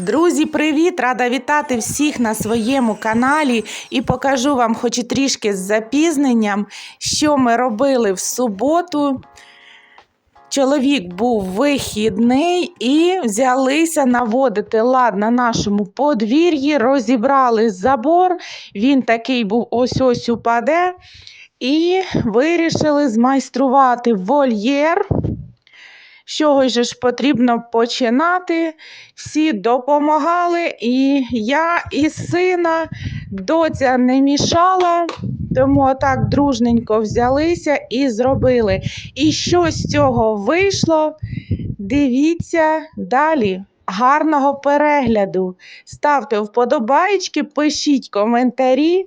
Друзі, привіт! Рада вітати всіх на своєму каналі і покажу вам, хоч і трішки з запізненням, що ми робили в суботу. Чоловік був вихідний і взялися наводити лад на нашому подвір'ї, розібрали забор. Він такий був ось-ось упаде. І вирішили змайструвати вольєр. З чогось же ж потрібно починати. Всі допомагали, і я, і сина, доця не мішала, тому отак дружненько взялися і зробили. І що з цього вийшло? Дивіться далі. Гарного перегляду. Ставте вподобайки, пишіть коментарі.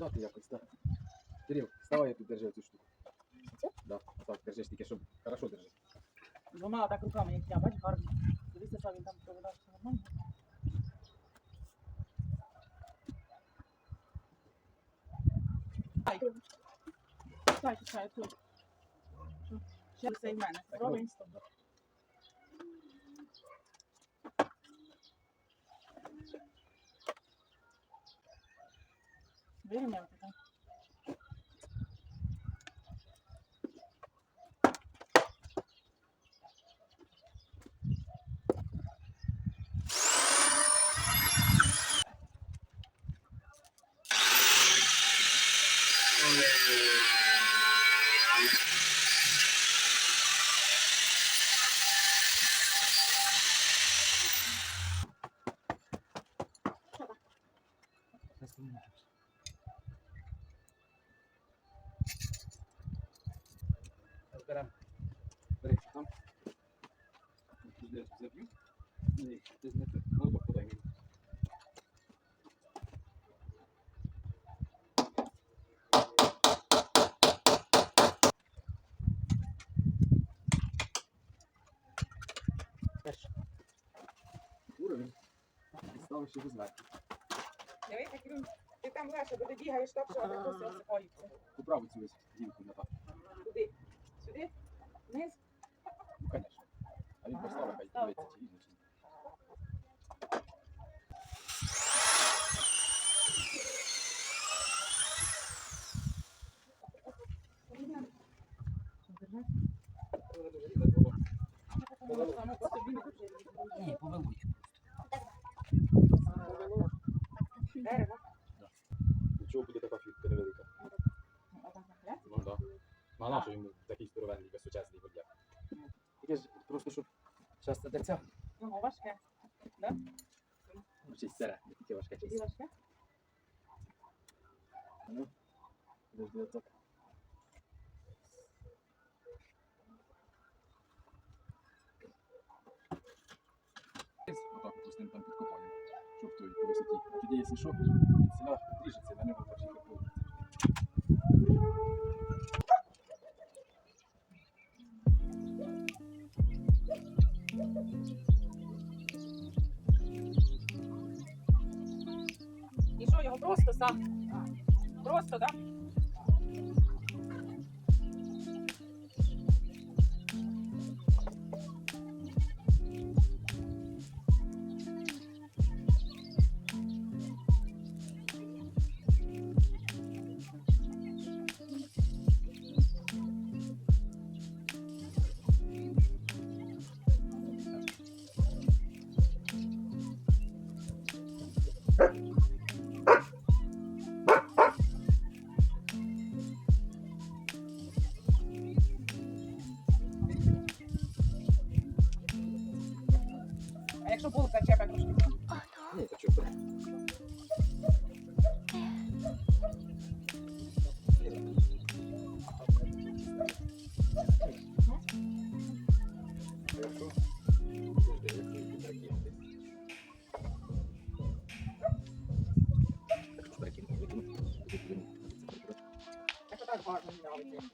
взяти якось, так. Кирил, вставай, я тут держи цю штуку. Да, так, держиш тільки, щоб хорошо держи. Двома так руками, як я, бач, гарно. Дивися, що він там проведав все нормально. Ай. Чекай, чекай, тут. Ще це в мене. Робимо стоп. Вирівняв Ти так? Ставиш його зверху. Дивись, Кирюнь, ти там легше, бо ти бігаєш так, що А. все осипається. Поправи цю ось гілку на так. Куди? Сюди? Вниз? Ну, конечно. А він поставив, хай дивиться, чи видно, чи ні. Ні, повелуй. з ним там підкопаю, щоб той по висоті. Тоді, якщо що, від ріжеться, на нього перші капують. Його просто сам? Просто, так? Да?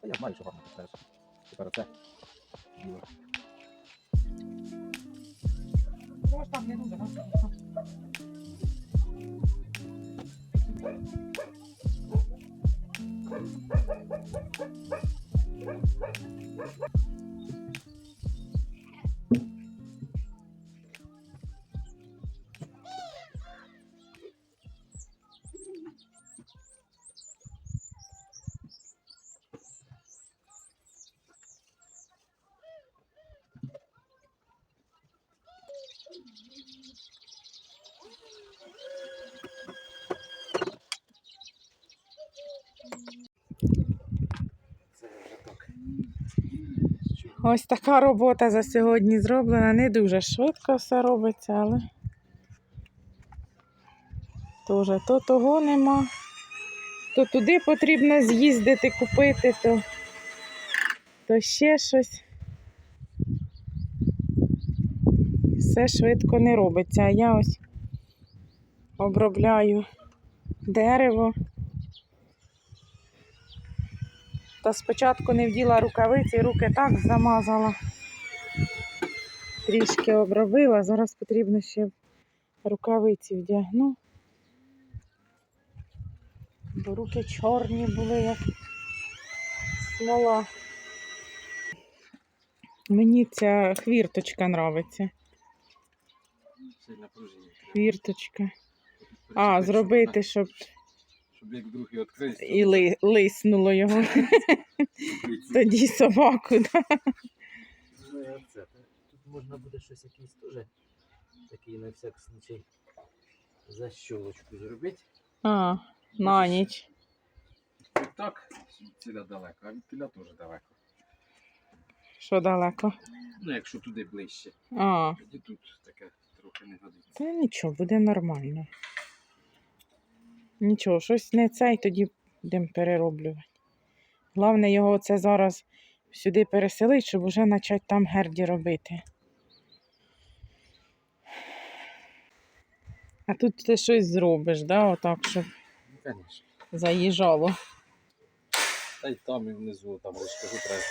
Та я знаю, що гарно теж. Тепер оце. Біло. Може так не дуже, так? Ось така робота за сьогодні зроблена. Не дуже швидко все робиться, але теж то того нема. То туди потрібно з'їздити, купити, то, то ще щось. Все швидко не робиться. А я ось обробляю дерево. Та спочатку не вділа рукавиці, руки так замазала. Трішки обробила, зараз потрібно ще рукавиці вдягну. Бо руки чорні були, як смола. Мені ця хвірточка нравиться. Хвірточка. А, зробити, щоб Щоб як другий відкрити. і ли, лиснуло його. Тоді собаку. Да? Ну. Та Тут можна буде щось якийсь теж такий на всяк случай защолочку зробити. А, на ніч. І так, ціля далеко, а від тіля теж далеко. Що далеко? Ну, якщо туди ближче. А, Тоді тут таке трохи не годиться. це нічого, буде нормально. Нічого, щось не це, і тоді будемо перероблювати. Головне його це зараз сюди переселити, щоб вже почати там герді робити. А тут ти щось зробиш, да? Отак, щоб Ну, звісно. заїжджало. Та й там і внизу, там лише кажу, треба.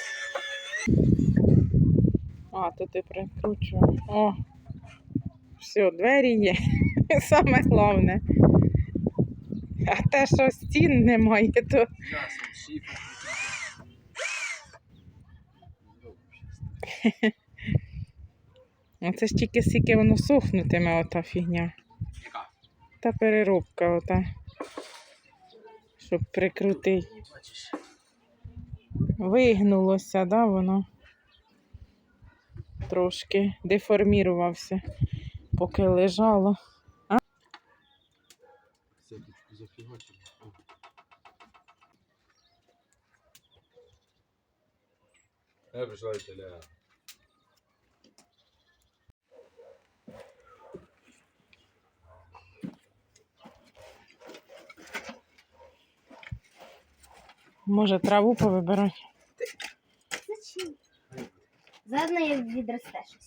А, то ти прикручував. О, все, двері є. Саме головне. А те, що стін немає, то. Оце ж тільки скільки воно сохнутиме, ота фігня. Яка? Та переробка ота. Щоб прикрутити. Вигнулося, да, воно. Трошки деформірувався, поки лежало. зафігачили. Я прийшла італя. Може, траву повибирати? Зачем? Заодно я відросте щось.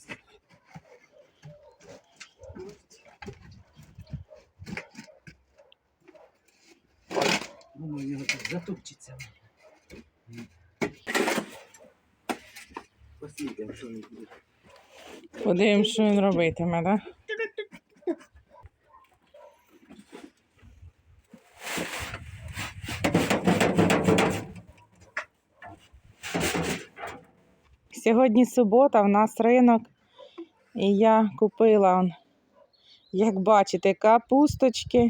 затопчеться. Послідимо. Подивимось, що він робитиме, так? Да? Сьогодні субота, в нас ринок, і я купила, як бачите, капусточки.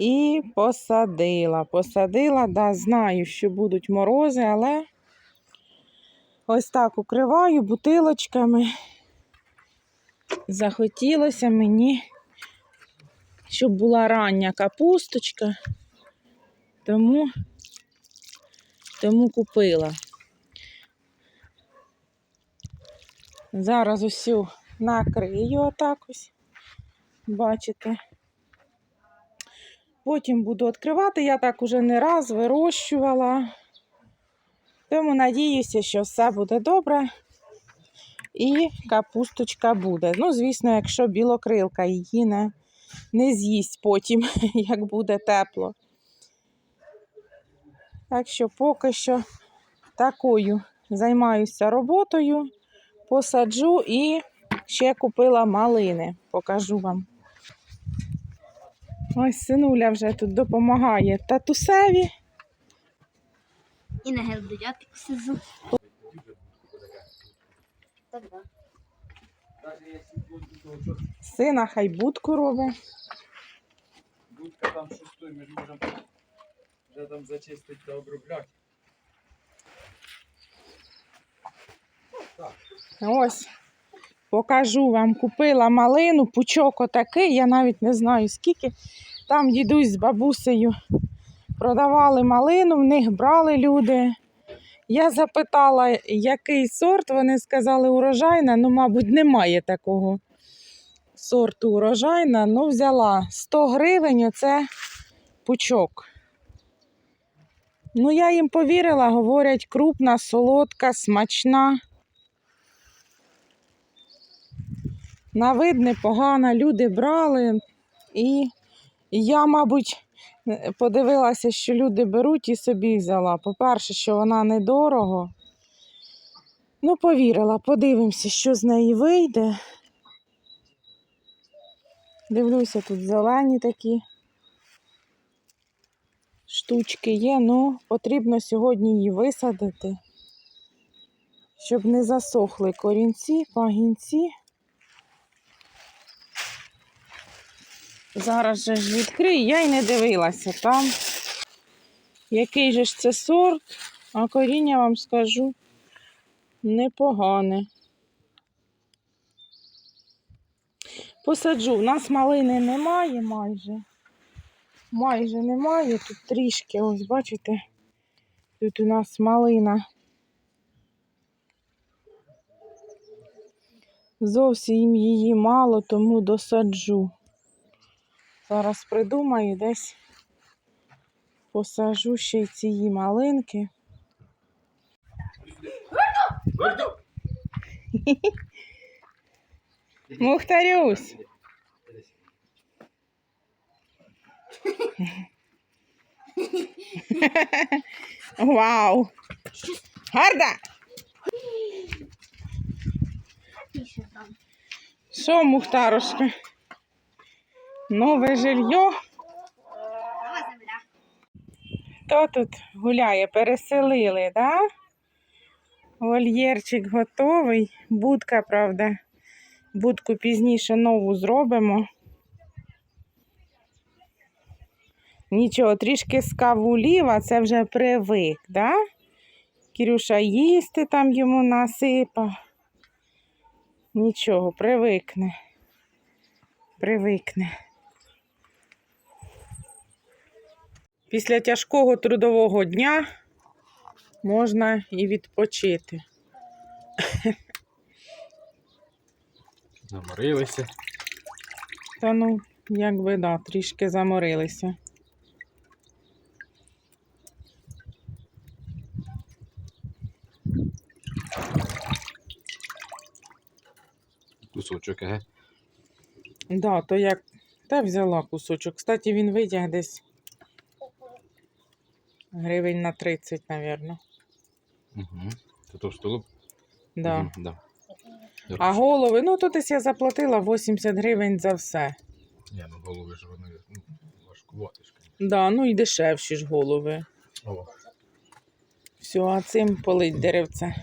І посадила. Посадила, да, знаю, що будуть морози, але ось так укриваю бутилочками. Захотілося мені, щоб була рання капусточка, тому, тому купила. Зараз усю накрию отак ось. Бачите. Потім буду відкривати. Я так уже не раз вирощувала. Тому надіюся, що все буде добре. І капусточка буде. Ну, звісно, якщо білокрилка її не, не з'їсть потім, як буде тепло. Так що поки що такою займаюся роботою, посаджу і ще купила малини. Покажу вам. Ось синуля вже тут допомагає татусеві. І на. Так, да. Сина хай будку робить. Будка там шостою, ми ж можемо вже там зачистити та обробляти. Ось, покажу вам. Купила малину, пучок отакий, я навіть не знаю скільки. Там дідусь з бабусею продавали малину, в них брали люди. Я запитала, який сорт, вони сказали урожайна. Ну, мабуть, немає такого сорту урожайна. Ну, взяла 100 гривень, оце пучок. Ну, я їм повірила, говорять, крупна, солодка, смачна. На вид непогано, люди брали. І я, мабуть, подивилася, що люди беруть і собі взяла. По-перше, що вона недорого. Ну, повірила, подивимося, що з неї вийде. Дивлюся, тут зелені такі штучки є. Ну, потрібно сьогодні її висадити, щоб не засохли корінці, пагінці. Зараз же ж відкрию, я й не дивилася там. Який же ж це сорт, а коріння вам скажу непогане. Посаджу. У нас малини немає майже. Майже немає. Тут трішки, ось бачите, тут у нас малина. Зовсім її мало, тому досаджу. Зараз придумаю десь посажу ще й цієї малинки. Мухтарюсь. Вау! Гарда! Що, Мухтарушка? Нове жилье. Хто тут гуляє? Переселили, да? Вольєрчик готовий. Будка, правда. Будку пізніше нову зробимо. Нічого, трішки скавулів, а це вже привик, да? Кірюша їсти там йому насипав. Нічого, привикне. Привикне. Після тяжкого трудового дня можна і відпочити. Наморилися. Та ну, якби да, трішки заморилися. Кусочок, еге. Да, то як та взяла кусочок. Кстати, він витяг десь гривень на 30, мабуть. Угу. Це то столу? Да. Угу, да. А голови, ну то десь я заплатила 80 гривень за все. Ні, ну голови ж вони ну, важкувати ж. Да, ну і дешевші ж голови. О, Все, а цим полить деревце.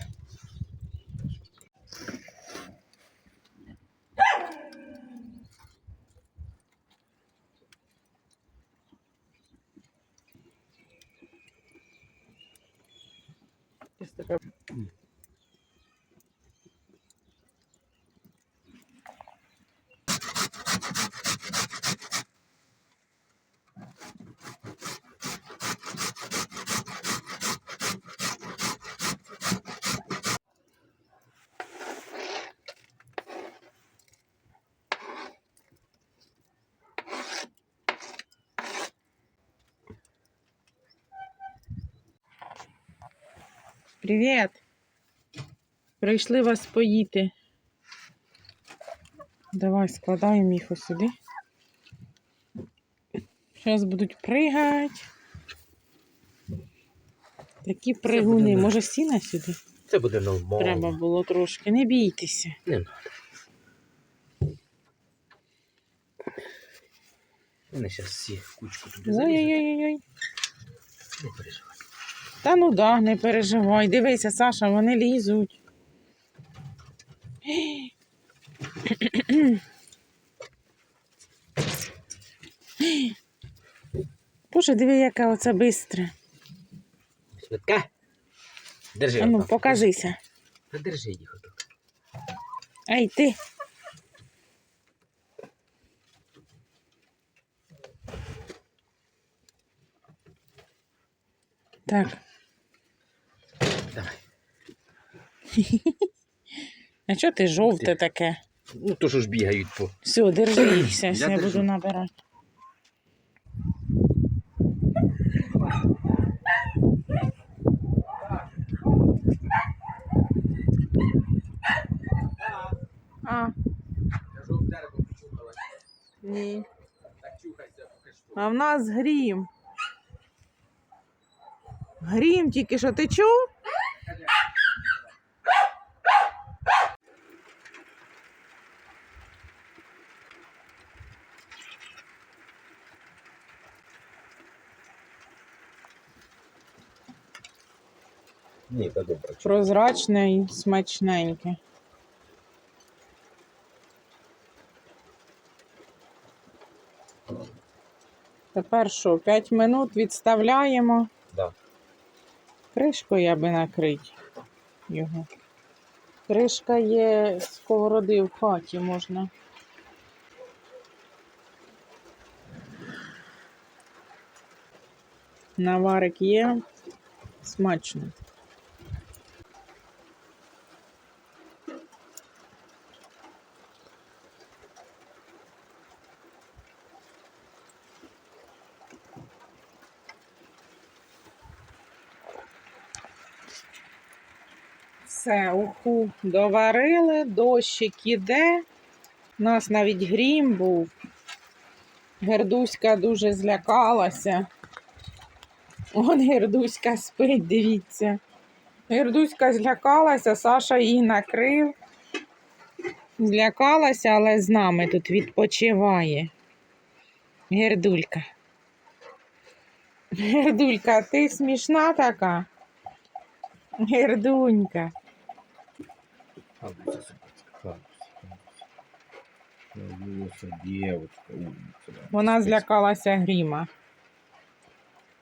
Привіт! Прийшли вас поїти. Давай складаємо їх ось сюди. Зараз будуть пригати. Такі пригуни. буде Може сіна сюди? Це буде нормально. Треба було трошки. Не бійтеся. Не надо. Вони зараз всі кучку туди. Ой-ой-ой. Не переживай. Та ну да, не переживай. Дивися, Саша, вони лізуть. Боже, диви, яка оце бистра. Швидка. Держи. А ну, отак. покажися. Та держи їх отак. Ей, ти. Так, Давай. А чого ти жовте таке? Ну то що ж бігають по. Все, держи їх, зараз Я я буду набирати. А, ні. Так чухайся. А в нас грім. Грім тільки що ти чув? Ні, та добре. Прозрачне і смачненьке. Тепер що, 5 минут відставляємо. Да. Кришкою я би накрить його. Кришка є з сковороди в хаті можна. Наварик є. Смачно. Все, уху доварили, дощик іде. У нас навіть грім був. Гердуська дуже злякалася. Он Гердуська спить, дивіться. Гердуська злякалася, Саша її накрив. Злякалася, але з нами тут відпочиває. Гердулька. Гердулька, ти смішна така? Гердунька. Гадуйся, собачка, гадуйся. Гадуйся, дівчинка, умниця. Вона злякалася гріма.